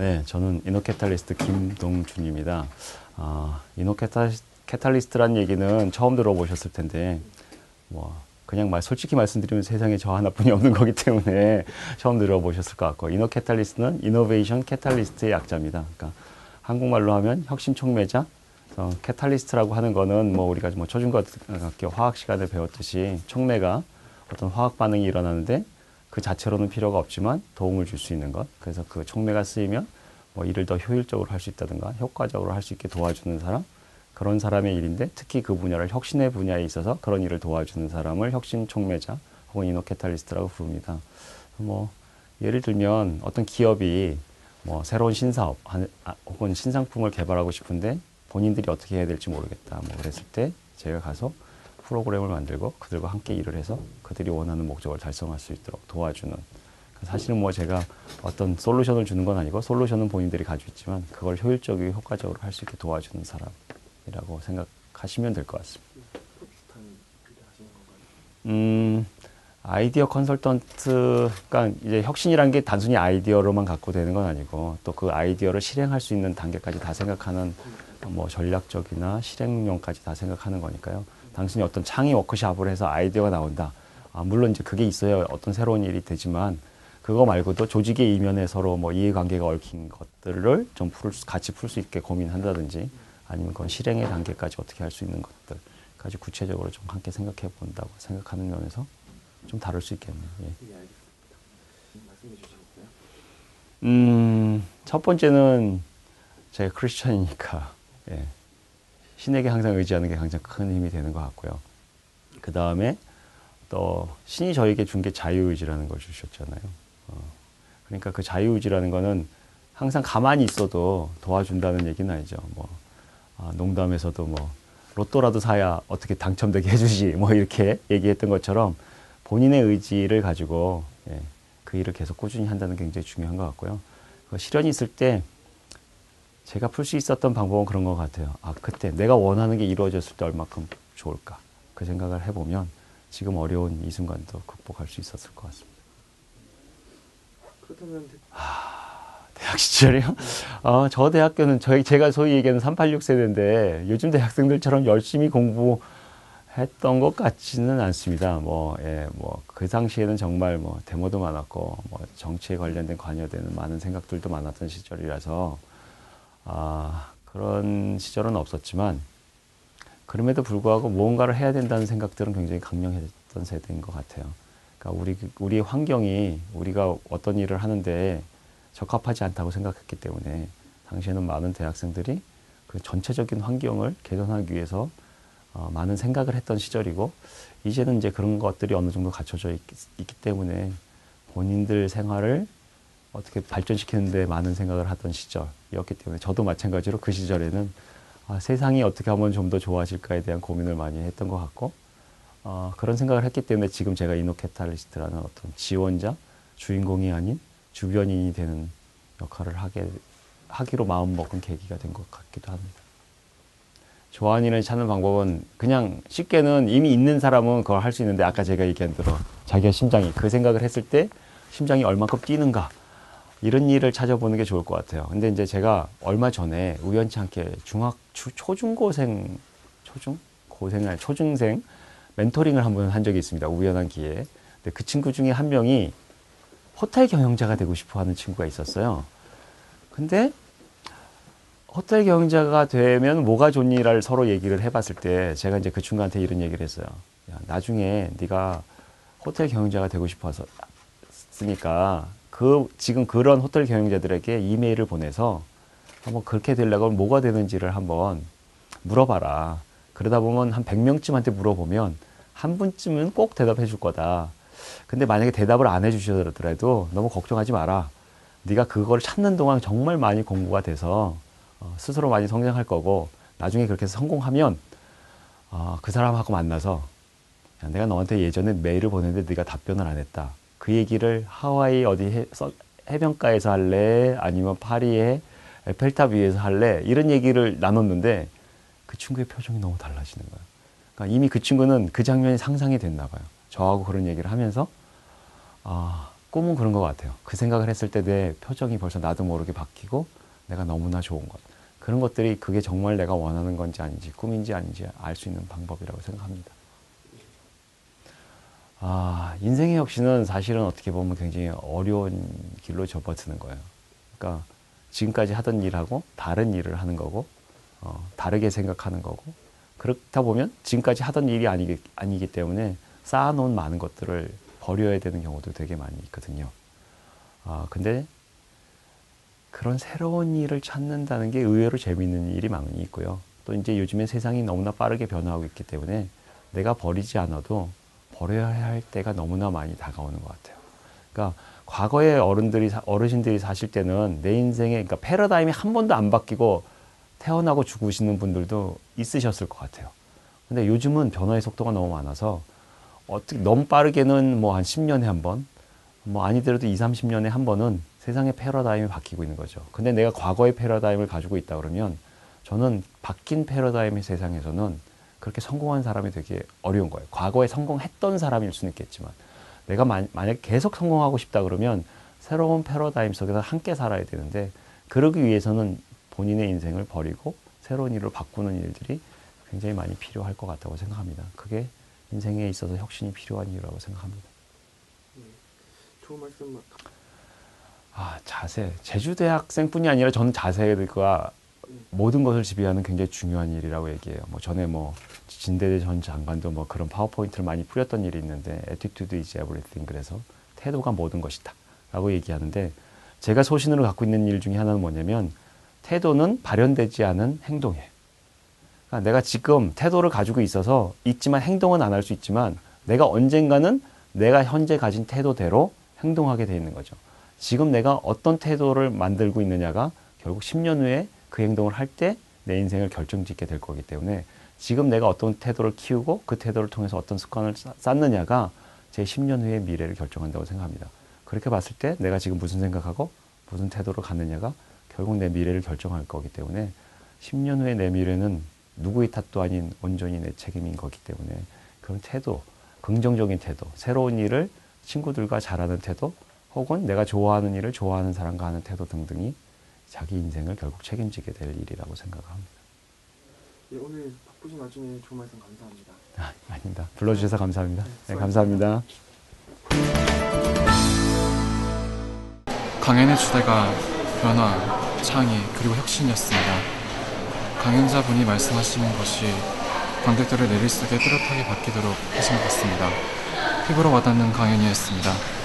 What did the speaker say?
네, 저는 이노캐탈리스트 김동준입니다. 아, 이노캐탈리스트란 얘기는 처음 들어보셨을 텐데, 뭐, 그냥 말, 솔직히 말씀드리면 세상에 저 하나뿐이 없는 거기 때문에 처음 들어보셨을 것 같고, 이노캐탈리스트는 이노베이션 캐탈리스트의 약자입니다. 그러니까 한국말로 하면 혁신 촉매자, 어, 캐탈리스트라고 하는 거는 뭐 우리가 뭐 초중고등학교 화학 시간에 배웠듯이 촉매가 어떤 화학 반응이 일어나는데 그 자체로는 필요가 없지만 도움을 줄 수 있는 것. 그래서 그 촉매가 쓰이면 뭐 일을 더 효율적으로 할 수 있다든가 효과적으로 할 수 있게 도와주는 사람. 그런 사람의 일인데 특히 그 분야를 혁신의 분야에 있어서 그런 일을 도와주는 사람을 혁신 촉매자 혹은 이노캐탈리스트라고 부릅니다. 뭐 예를 들면 어떤 기업이 뭐 새로운 신사업 아, 혹은 신상품을 개발하고 싶은데 본인들이 어떻게 해야 될지 모르겠다. 뭐 그랬을 때 제가 가서 프로그램을 만들고 그들과 함께 일을 해서 그들이 원하는 목적을 달성할 수 있도록 도와주는 사실은 뭐 제가 어떤 솔루션을 주는 건 아니고 솔루션은 본인들이 가지고 있지만 그걸 효율적이고 효과적으로 할 수 있게 도와주는 사람이라고 생각하시면 될 것 같습니다. 음, 아이디어 컨설턴트가 이제 혁신이란 게 단순히 아이디어로만 갖고 되는 건 아니고 또 그 아이디어를 실행할 수 있는 단계까지 다 생각하는 뭐 전략적이나 실행용까지 다 생각하는 거니까요. 당신이 어떤 창의 워크샵을 해서 아이디어가 나온다. 아, 물론 이제 그게 있어야 어떤 새로운 일이 되지만 그거 말고도 조직의 이면에 서로 뭐 이해관계가 얽힌 것들을 좀 풀, 같이 풀 수 있게 고민한다든지 아니면 그건 실행의 단계까지 어떻게 할 수 있는 것들까지 구체적으로 좀 함께 생각해 본다고 생각하는 면에서 좀 다를 수 있겠네요. 예. 음, 첫 번째는 제가 크리스천이니까 예. 신에게 항상 의지하는 게 가장 큰 힘이 되는 것 같고요. 그 다음에 또 신이 저에게 준 게 자유의지라는 걸 주셨잖아요. 어, 그러니까 그 자유의지라는 거는 항상 가만히 있어도 도와준다는 얘기는 아니죠. 뭐 아, 농담에서도 뭐 로또라도 사야 어떻게 당첨되게 해주지 뭐 이렇게 얘기했던 것처럼 본인의 의지를 가지고 예, 그 일을 계속 꾸준히 한다는 게 굉장히 중요한 것 같고요. 그 실현이 있을 때 제가 풀 수 있었던 방법은 그런 것 같아요. 아, 그때 내가 원하는 게 이루어졌을 때 얼마큼 좋을까. 그 생각을 해보면 지금 어려운 이 순간도 극복할 수 있었을 것 같습니다. 그렇다면 아, 대학 시절이요? 어, 저 대학교는 저희 제가 소위 얘기하는 386 세대인데 요즘 대학생들처럼 열심히 공부 했던 것 같지는 않습니다. 뭐, 예, 뭐, 그 당시에는 정말 뭐, 데모도 많았고, 뭐, 정치에 관련된 관여되는 많은 생각들도 많았던 시절이라서, 아, 그런 시절은 없었지만 그럼에도 불구하고 무언가를 해야 된다는 생각들은 굉장히 강력했던 세대인 것 같아요. 그러니까 우리 우리 환경이 우리가 어떤 일을 하는데 적합하지 않다고 생각했기 때문에 당시에는 많은 대학생들이 그 전체적인 환경을 개선하기 위해서 어, 많은 생각을 했던 시절이고 이제는 이제 그런 것들이 어느 정도 갖춰져 있, 있기 때문에 본인들 생활을 어떻게 발전시키는데 많은 생각을 하던 시절이었기 때문에 저도 마찬가지로 그 시절에는 아, 세상이 어떻게 하면 좀 더 좋아질까에 대한 고민을 많이 했던 것 같고 어, 그런 생각을 했기 때문에 지금 제가 이노캐탈리스트라는 어떤 지원자, 주인공이 아닌 주변인이 되는 역할을 하게 하기로 마음먹은 계기가 된 것 같기도 합니다. 일을 찾는 방법은 그냥 쉽게는 이미 있는 사람은 그걸 할 수 있는데 아까 제가 얘기한 대로 자기가 심장이 그 생각을 했을 때 심장이 얼만큼 뛰는가 이런 일을 찾아보는 게 좋을 것 같아요. 근데 이제 제가 얼마 전에 우연치 않게 중학, 초중고생, 초중? 고생, 아니, 초중생 멘토링을 한번 한 적이 있습니다. 우연한 기회에. 근데 그 친구 중에 한 명이 호텔 경영자가 되고 싶어 하는 친구가 있었어요. 근데 호텔 경영자가 되면 뭐가 좋니를 서로 얘기를 해봤을 때 제가 이제 그 친구한테 이런 얘기를 했어요. 야, 나중에 네가 호텔 경영자가 되고 싶어서 쓰니까 그 지금 그런 호텔 경영자들에게 이메일을 보내서 한번 그렇게 되려고 뭐가 되는지를 한번 물어봐라. 그러다 보면 한 100명쯤한테 물어보면 한 분쯤은 꼭 대답해 줄 거다. 근데 만약에 대답을 안 해 주시더라도 너무 걱정하지 마라. 네가 그걸 찾는 동안 정말 많이 공부가 돼서 어, 스스로 많이 성장할 거고 나중에 그렇게 해서 성공하면 어, 그 사람하고 만나서 내가 너한테 예전에 메일을 보냈는데 네가 답변을 안 했다. 그 얘기를 하와이 어디 해, 해변가에서 할래? 아니면 파리의 에펠탑 위에서 할래? 이런 얘기를 나눴는데 그 친구의 표정이 너무 달라지는 거예요. 그러니까 이미 그 친구는 그 장면이 상상이 됐나 봐요. 저하고 그런 얘기를 하면서 아 꿈은 그런 것 같아요. 그 생각을 했을 때 내 표정이 벌써 나도 모르게 바뀌고 내가 너무나 좋은 것. 그런 것들이 그게 정말 내가 원하는 건지 아닌지 꿈인지 아닌지 알 수 있는 방법이라고 생각합니다. 아, 인생의 혁신은 사실은 어떻게 보면 굉장히 어려운 길로 접어드는 거예요. 그러니까 지금까지 하던 일하고 다른 일을 하는 거고, 어, 다르게 생각하는 거고, 그렇다 보면 지금까지 하던 일이 아니기, 아니기 때문에 쌓아놓은 많은 것들을 버려야 되는 경우도 되게 많이 있거든요. 아, 근데 그런 새로운 일을 찾는다는 게 의외로 재미있는 일이 많이 있고요. 또 이제 요즘에 세상이 너무나 빠르게 변화하고 있기 때문에 내가 버리지 않아도 버려야 할 때가 너무나 많이 다가오는 것 같아요. 그러니까 과거에 어른들이 어르신들이 사실 때는 내 인생에 그러니까 패러다임이 한 번도 안 바뀌고 태어나고 죽으시는 분들도 있으셨을 것 같아요. 근데 요즘은 변화의 속도가 너무 많아서 어떻게 너무 빠르게는 뭐 한 10년에 한 번, 뭐 아니더라도 2, 30년에 한 번은 세상의 패러다임이 바뀌고 있는 거죠. 근데 내가 과거의 패러다임을 가지고 있다 그러면 저는 바뀐 패러다임의 세상에서는 그렇게 성공한 사람이 되게 어려운 거예요. 과거에 성공했던 사람일 수는 있겠지만 내가 만, 만약 계속 성공하고 싶다 그러면 새로운 패러다임 속에서 함께 살아야 되는데 그러기 위해서는 본인의 인생을 버리고 새로운 일로 바꾸는 일들이 굉장히 많이 필요할 것 같다고 생각합니다. 그게 인생에 있어서 혁신이 필요한 이유라고 생각합니다. 네, 좋은 말씀 아, 자세. 제주대 학생뿐이 아니라 저는 자세가 모든 것을 지배하는 굉장히 중요한 일이라고 얘기해요. 뭐 전에 뭐 진대대 전 장관도 뭐 그런 파워포인트를 많이 뿌렸던 일이 있는데 attitude is everything 그래서 태도가 모든 것이다 라고 얘기하는데 제가 소신으로 갖고 있는 일 중에 하나는 뭐냐면 태도는 발현되지 않은 행동이에요. 그러니까 내가 지금 태도를 가지고 있어서 있지만 행동은 안 할 수 있지만 내가 언젠가는 내가 현재 가진 태도대로 행동하게 돼 있는 거죠. 지금 내가 어떤 태도를 만들고 있느냐가 결국 10년 후에 그 행동을 할 때 내 인생을 결정짓게 될 거기 때문에 지금 내가 어떤 태도를 키우고 그 태도를 통해서 어떤 습관을 쌓느냐가 제 10년 후의 미래를 결정한다고 생각합니다. 그렇게 봤을 때 내가 지금 무슨 생각하고 무슨 태도를 갖느냐가 결국 내 미래를 결정할 거기 때문에 10년 후의 내 미래는 누구의 탓도 아닌 온전히 내 책임인 거기 때문에 그런 태도, 긍정적인 태도, 새로운 일을 친구들과 잘하는 태도, 혹은 내가 좋아하는 일을 좋아하는 사람과 하는 태도 등등이 자기 인생을 결국 책임지게 될 일이라고 생각합니다. 예, 오늘 바쁘신 와중에 좋은 말씀 감사합니다. 아, 아닙니다. 불러주셔서 감사합니다. 네, 감사합니다. 강연의 주제가 변화, 창의, 그리고 혁신이었습니다. 강연자분이 말씀하시는 것이 관객들을 내릴 속에 뚜렷하게 바뀌도록 하신 것 같습니다. 피부로 와닿는 강연이었습니다.